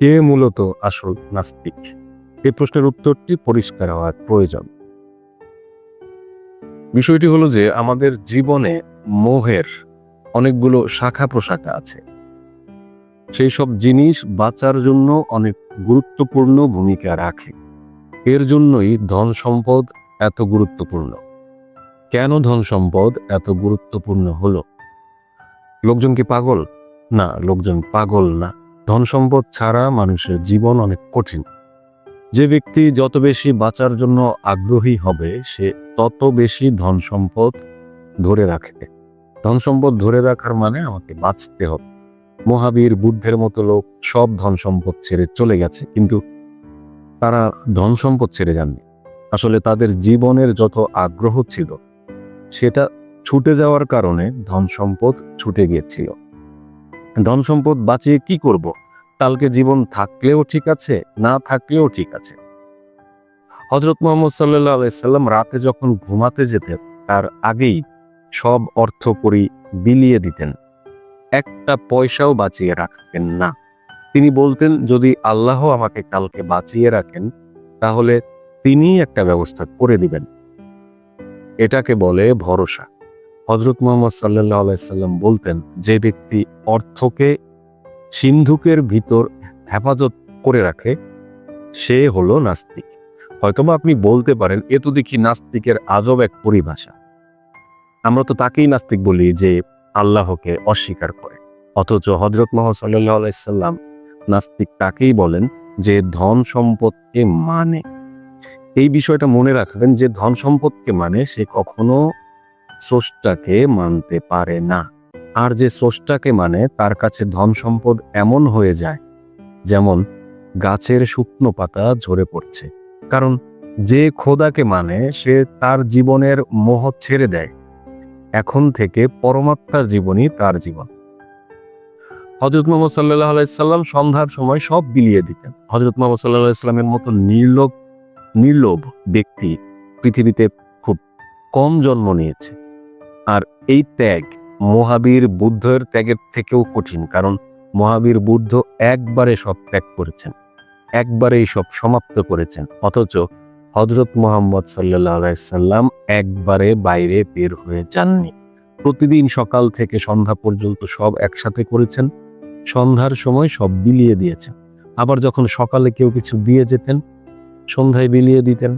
কে মূলত আসল নাস্তিক? এই প্রশ্নের উত্তরটি পরিষ্কার হওয়ার প্রয়োজন। বিষয়টি হলো যে আমাদের জীবনে মোহের অনেকগুলো শাখা প্রশাখা আছে। সেই সব জিনিস বাঁচার জন্য অনেক গুরুত্বপূর্ণ ভূমিকা রাখে। এর জন্যই ধন সম্পদ এত গুরুত্বপূর্ণ। কেন ধন সম্পদ এত গুরুত্বপূর্ণ হলো? লোকজন কি পাগল? না লোকজন পাগল না। ধন সম্পদ ছাড়া মানুষের জীবন অনেক কঠিন। যে ব্যক্তি যত বেশি বাঁচার জন্য আগ্রহী হবে, সে তত বেশি ধন সম্পদ ধরে রাখে ধন সম্পদ ধরে রাখার মানে আমাকে বাঁচতে হবে। মহাবীর বুদ্ধের মতো লোক সব ধন সম্পদ ছেড়ে চলে গেছে, কিন্তু তারা ধন সম্পদ ছেড়ে যাননি। আসলে তাদের জীবনের যত আগ্রহ ছিল, সেটা ছুটে যাওয়ার কারণে ধন সম্পদ ছুটে গিয়েছিল। ধন সম্পদ বাঁচিয়ে কি করব? কালকে জীবন থাকলেও ঠিক আছে, না থাকলেও ঠিক আছে। হজরত মোহাম্মদ সাল্লাহ আলাইসাল্লাম রাতে যখন ঘুমাতে যেতেন, তার আগেই সব অর্থ করি বিলিয়ে দিতেন। একটা পয়সাও বাঁচিয়ে রাখতেন না। তিনি বলতেন, যদি আল্লাহ আমাকে কালকে বাঁচিয়ে রাখেন, তাহলে তিনিই একটা ব্যবস্থা করে দিবেন। এটাকে বলে ভরসা। হজরত মোহাম্মদ সাল্লাহ আলাইসাল্লাম বলতেন, যে ব্যক্তি অর্থকে সিন্ধুকের ভিতর হেফাজত করে রাখে, সে হলো নাস্তিক। হয়তোবা আপনি বলতে পারেন, এ তো দেখি নাস্তিকের আজব এক পরিভাষা। আমরা তো তাকেই নাস্তিক বলি যে আল্লাহকে অস্বীকার করে। অথচ হজরত মোহাম্মদ সাল্লাহ আলাইসাল্লাম নাস্তিক তাকেই বলেন যে ধন সম্পদকে মানে। এই বিষয়টা মনে রাখবেন যে ধন সম্পদকে মানে সে কখনো স্রষ্টাকে মানতে পারে না। আর যে স্রষ্টাকে মানে তার কাছে ধন সম্পদ এমন হয়ে যায়, যেমন গাছের শুকনো পাতা ঝরে পড়ছে। কারণ যে খোদাকে মানে সে তার জীবনের মোহ ছেড়ে দেয়। এখন থেকে পরমাত্মার জীবনই তার জীবন। হজরত মোহাম্মদ সাল্লাহ আলাইসাল্লাম সন্ধ্যার সময় সব বিলিয়ে দিতেন। হজরত মোহাম্মদ সাল্লাহ ইসলামের মতো নির্লোভ নির্লোভ ব্যক্তি পৃথিবীতে খুব কম জন্ম নিয়েছে। আর এই ত্যাগ মহাবীর বুদ্ধের ত্যাগের থেকেও কঠিন, কারণ মহাবীর বুদ্ধ একবারে সব ত্যাগ করেছেন, একবারেই সব সমাপ্ত করেছেন। অথচ হজরত মোহাম্মদ সাল্লাম একবারে বাইরে বের হয়ে যাননি। প্রতিদিন সকাল থেকে সন্ধ্যা পর্যন্ত সব একসাথে করেছেন, সন্ধ্যার সময় সব বিলিয়ে দিয়েছেন। আবার যখন সকালে কেউ কিছু দিয়ে যেতেন, সন্ধ্যায় বিলিয়ে দিতেন।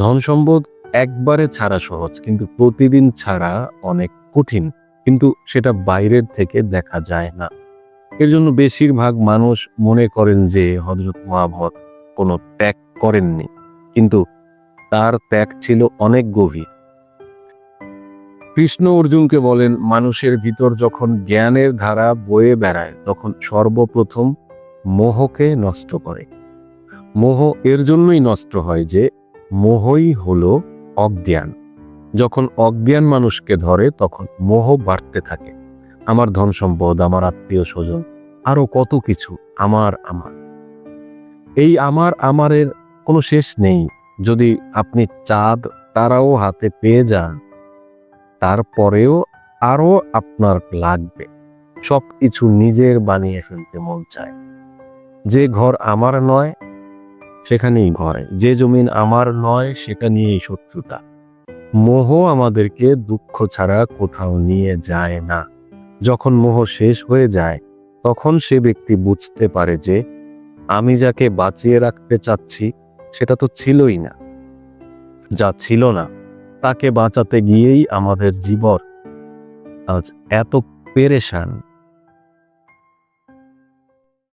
ধন সম্পদ একবারে ছাড়া সহজ, কিন্তু প্রতিদিন ছাড়া অনেক কঠিন, কিন্তু সেটা বাইরের থেকে দেখা যায় না। এর জন্য বেশিরভাগ মানুষ মনে করেন যে হজরত মহাভদ কোনো ত্যাগ করেননি, কিন্তু তার ত্যাগ ছিল অনেক গভীর। কৃষ্ণ অর্জুনকে বলেন, মানুষের ভিতর যখন জ্ঞানের ধারা বয়ে বেড়ায়, তখন সর্বপ্রথম মোহকে নষ্ট করে। মোহ এর জন্যই নষ্ট হয় যে, মোহই হলো অজ্ঞান। যখন অজ্ঞান মানুষকে ধরে, তখন মোহ বাড়তে থাকে। আমার ধন সম্পদ, আমার আত্মীয় স্বজন, আরও কত কিছু আমার আমার। এই আমার, আমারের কোনো শেষ নেই। যদি আপনি চাঁদ তারাও হাতে পেয়ে যান, তারপরেও আরও আপনার লাগবে। সব কিছু নিজের বানিয়ে ফেলতে মন চায়। যে ঘর আমার নয় সেখানেই ভয়। যে জমিন আমার নয়, সেটা নিয়েই শত্রুতা। মোহ আমাদেরকে দুঃখ ছাড়া কোথাও নিয়ে যায় না। যখন মোহ শেষ হয়ে যায়, তখন সে ব্যক্তি বুঝতে পারে যে, আমি যাকে বাঁচিয়ে রাখতে চাচ্ছি, সেটা তো ছিলই না। যা ছিল না, তাকে বাঁচাতে গিয়েই আমাদের জীবন। আজ এত পেরেশান।